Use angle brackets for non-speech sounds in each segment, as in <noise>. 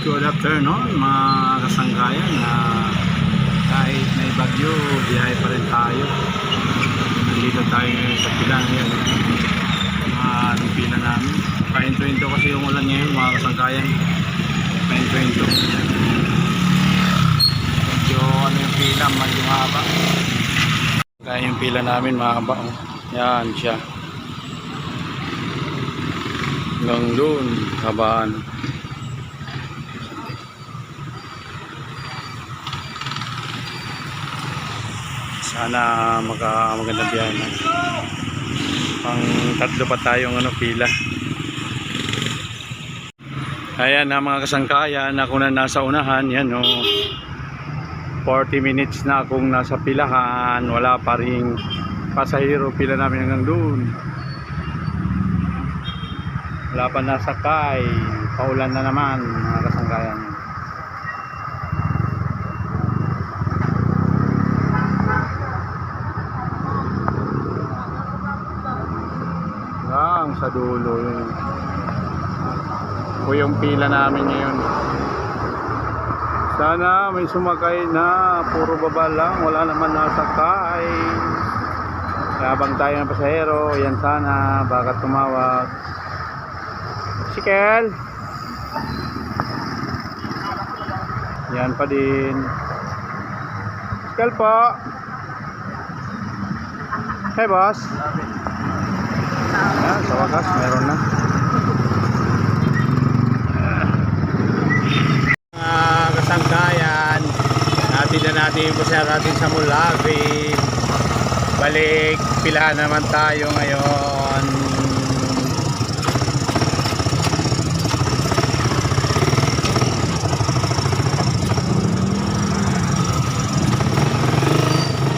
Good afternoon mga kasangkayan na kahit may bagyo, biyahe pa rin tayo. Nandito tayo sa pila ngayon. Mga anong pila namin. Paintwento kasi yung ulan ngayon mga kasangkayan. Paintwento. Medyo ano yung pila, medyo haba. Kaya yung pila namin mahaba. oh. Yan siya. Hanggang doon, habaan. Sana maka magandang biyahe na. Pang tatlo pa tayong ano, pila. Ayan na mga kasangkayan, ako na nasa unahan, yan o. 40 minutes na akong nasa pilahan, wala pa rin pasahero, pila namin hanggang doon. Wala pa nasakay, paulan na naman mga kasangkayan. Lang sa dulo yun. Po yung pila namin ngayon. Sana may sumakay na, puro baba lang, wala naman nasakay. Habang tayo ng pasahero, yan sana, baka tumawag. Sikel! Yan pa din. Sikel po! Hey boss! Yan, sa wakas, meron na. Mga kasangkayan, natin na natin yung pasaya natin sa Mulabi. Balik, pilahan naman tayo ngayon.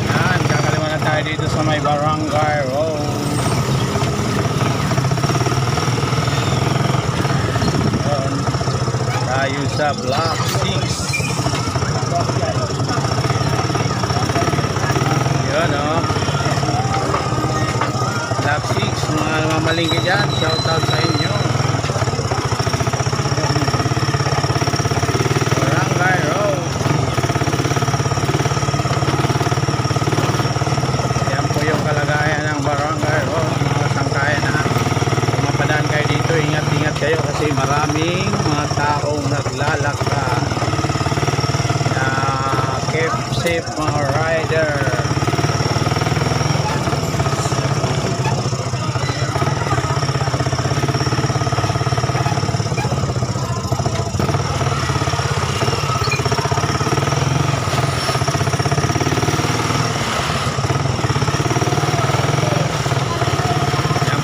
Yan, kakaliwa na tayo dito sa may barangay road. Yun. Tayo sa block 6. Yun oh. Block 6, mga mamalingki dyan. Shout out sa inyo. Barangay Road. Yan po yung kalagayan ng Barangay Road. Mga sangkayan na dito, ingat-ingat kayo kasi maraming taong naglalakad na keep safe mga rider.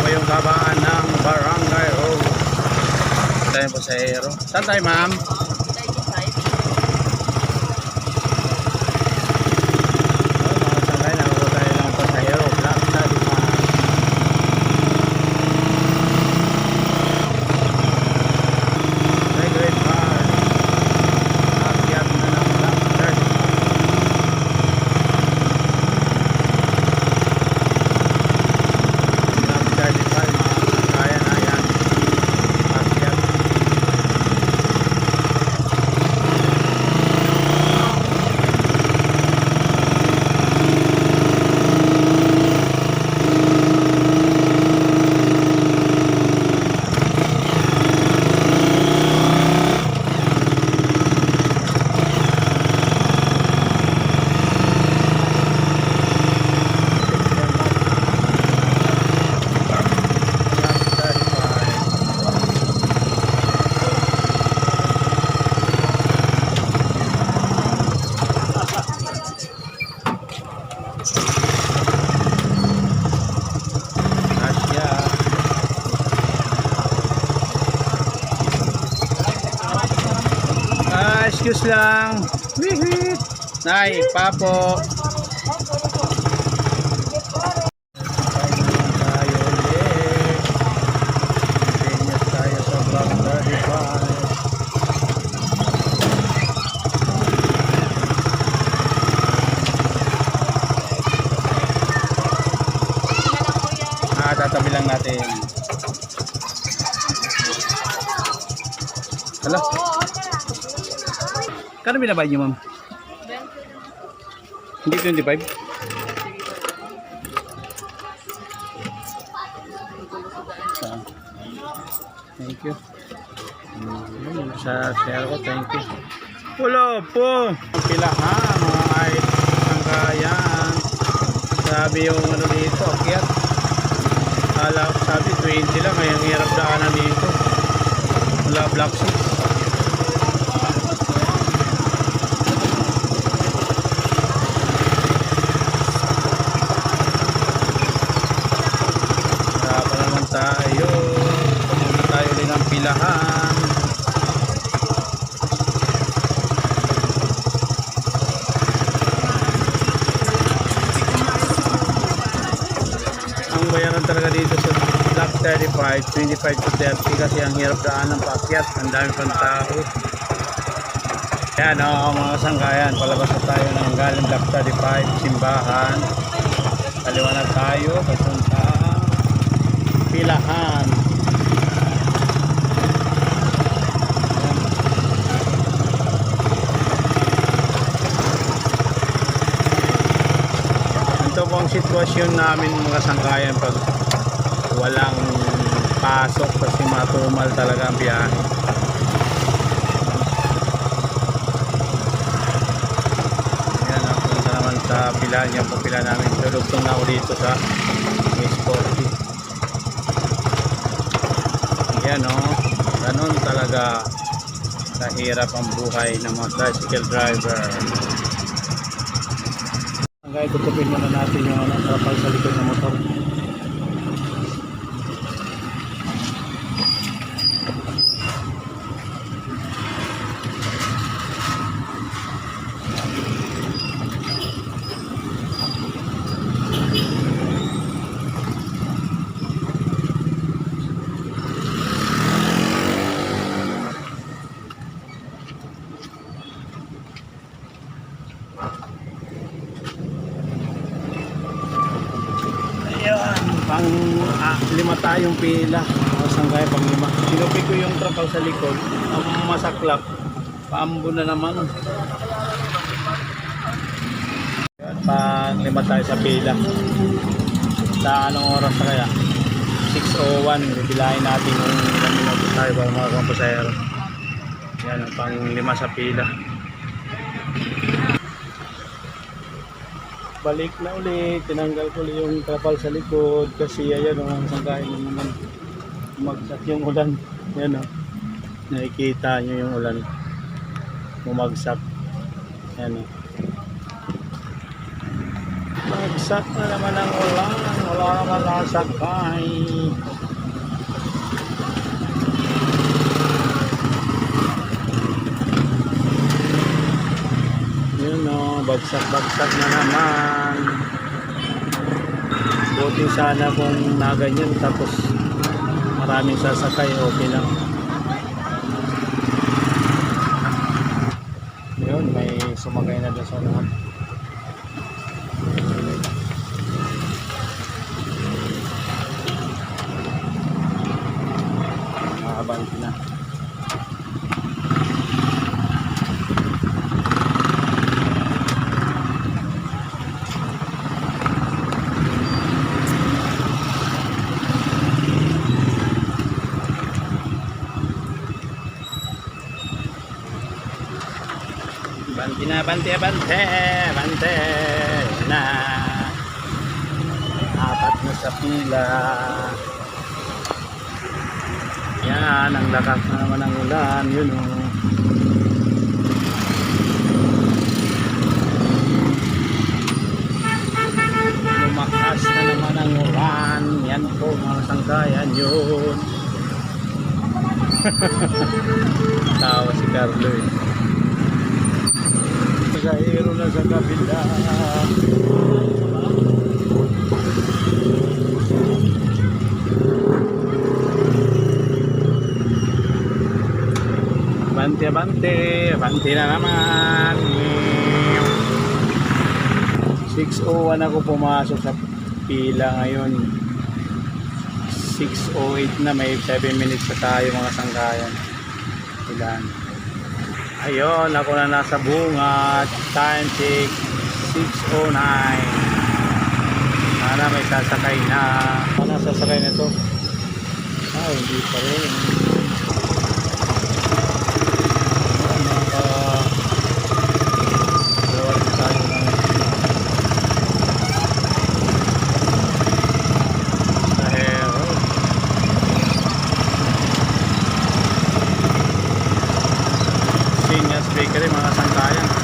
Yung kabaan ng Road. Tayo po sa Aero. Saan tayo ma'am? Oh, mga sangay, nakuha tayo lang po sa Aero. Black Talipan. May great car. Akyat na ng Black Talipan. Black Talipan, mga kaya na yan. Akyat. Black Talipan. Asya. Ah, excuse lang. Wihit. Nay, papo. Tayo ulit. Pinyas tayo sa Block 35. Ah, tatabi lang natin. Hala. Kano binabayad niyo, ma'am? Hindi 25? Ah. Thank you. Sa share ko, thank you. Wala po. Ang pilahan, mga kahit sangkayan. Sabi yung ano dito, akyat. Kala ko sabi 20 lang, ay ang hirap daanan dito. Wala black shoes. Wala pa naman tayo. Pumunta tayo din ng pilahan. ang bayaran talaga dito sa Block 35, 25 to 30 kasi ang hirap daan ng paakyat, ang dami pang tao. Yan o mga sangkayan, palabas na tayo ng galing Block 35, simbahan. Kaliwa tayo, papunta pilahan. Ito po ang sitwasyon namin mga sangkayan pag walang pasok kasi matumal talaga ang biyahe. Yan ang punta naman sa pila niya po pila namin. Tulugtong na ako sa S40. Yan o. Oh. Ganon talaga kahirap ang buhay ng mga tricycle driver. Hanggang tutupin muna natin yung ano, sa likod ng motor. Ayun, pang ah, lima tayong pila. Saan kaya pang lima? Sinupi ko yung trapal sa likod. Ang masaklap. Paambo na naman. Ayun, pang lima tayo sa pila. Sa anong oras na kaya? 6.01. Bibilahin natin yung ilang minuto tayo para mga kampasayero. Yan, pang lima sa pila. Balik na ulit tinanggal ko yung trapal sa likod kasi ayan o ang sangkain na naman bumagsak yung ulan. Yan o nakikita nyo yung ulan. Bumagsak. Yan o bagsak na naman ang ulan. Wala naman nakasakay Yun o, bagsak-bagsak na naman. Buti sana kung naganyan tapos maraming sasakay, okay lang. Yun, may sumakay na doon sa unahan. Nakabanti na. Banti na, banti, bante, bante na. Apat na sa pila. Yan, ang lakas na naman ng ulan. Yun o. Lumakas na naman ang ulan. Yan po mga sangkayan yun. <laughs> Tawa si Carlo eh. Pasahero na sa kabila. Bante, bante, bante na naman. 6.01 ako pumasok sa pila ngayon. 6.08 na, may 7 minutes pa tayo mga sangkayan. Ilan? ayun ako na nasa bungat time check 6.09 sana may sasakay na. Ano sasakay na to ah hindi pa rin. bakery mga sangkayan.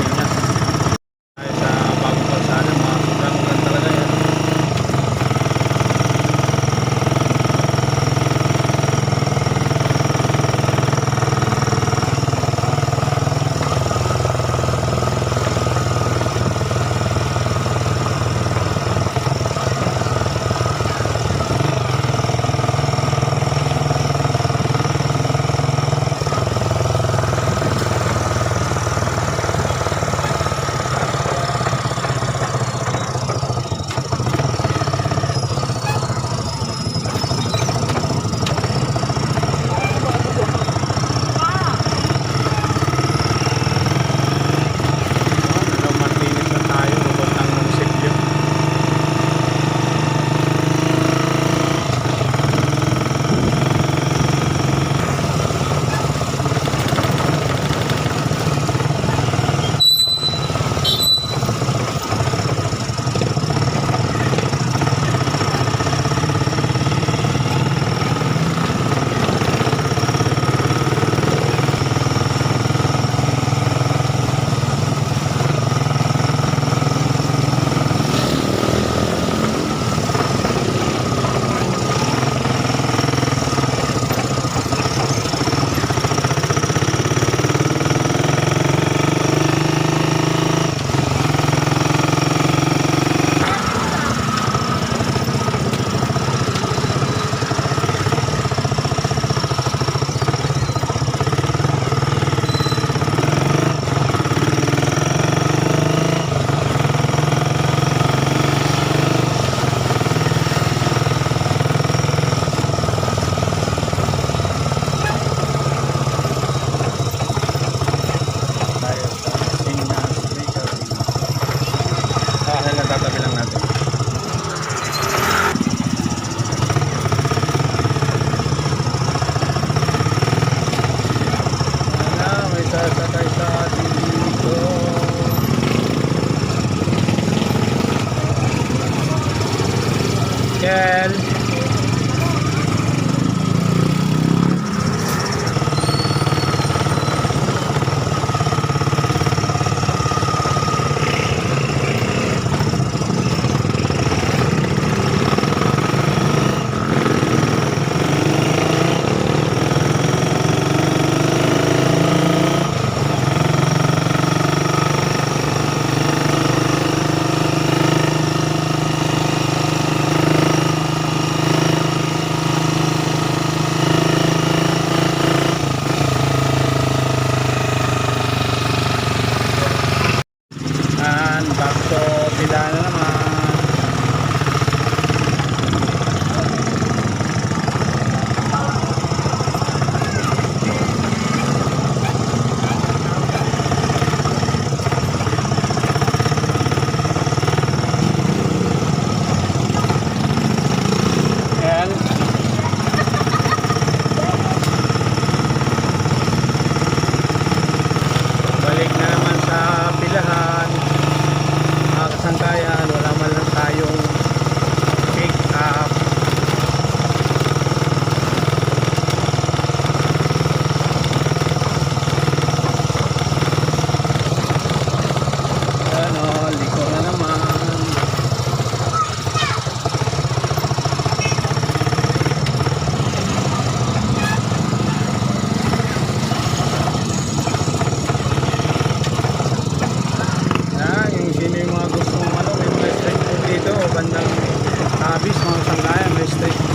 Abis mga sanggayan may straight 2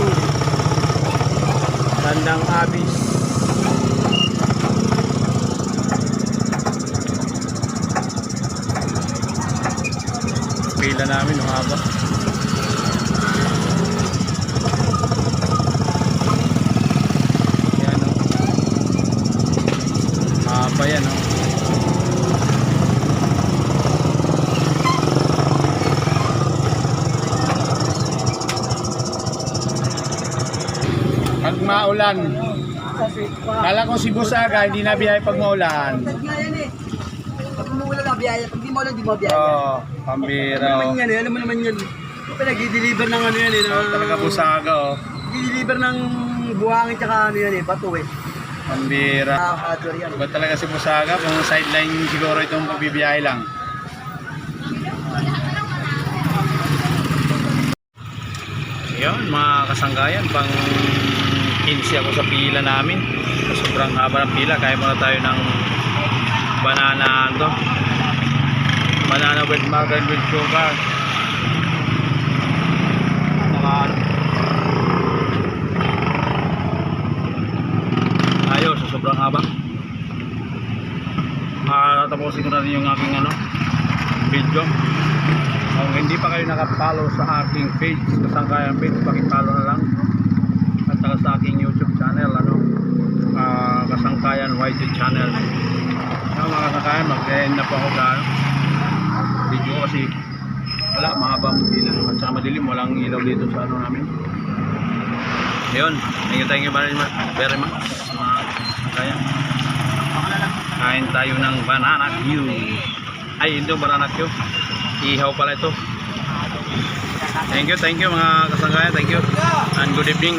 Tandang Abis pila namin haba Pag maulan, kala ko si Busaga, hindi na biyahe pag maulan. Eh. Pag umuulan na biyaya, pag di mo ulan, di mo biyaya. Oo, oh, Alam mo pambira. naman Oh. yan eh, alam mo naman yan. Pinag-deliver ng ano yan eh. ng- Talaga Busaga, oh. Deliver ng buhangin tsaka ano yan eh, bato eh. Pambira. Yan. Iba talaga si Busaga, kung sideline siguro itong pagbibiyahe lang. Yun, mga kasanggayan, pang 15 ako sa pila namin. Sa sobrang haba ng pila, kaya muna tayo ng banana to. Banana with margarine with sugar. Saka ano. Ayos, sa sobrang haba. Makatapusin ko na rin yung aking ano, video. Kung hindi pa kayo nakapollow sa aking page, kasangkayan page, pakipollow na lang. Saka sa aking YouTube channel, ano, ah, kasangkayan YT channel. Yung mga kasangkayan, mag-end na po ako sa ano, video kasi wala, mahabang pila. At saka madilim, walang ilaw dito sa ano namin. Ayun, thank you, thank you very much, very much mga kasangkayan. Kain tayo ng banana Q. Ay, ito banana Q. Ihaw pala ito. Thank you, thank you mga kasangkayan. Thank you. And good evening.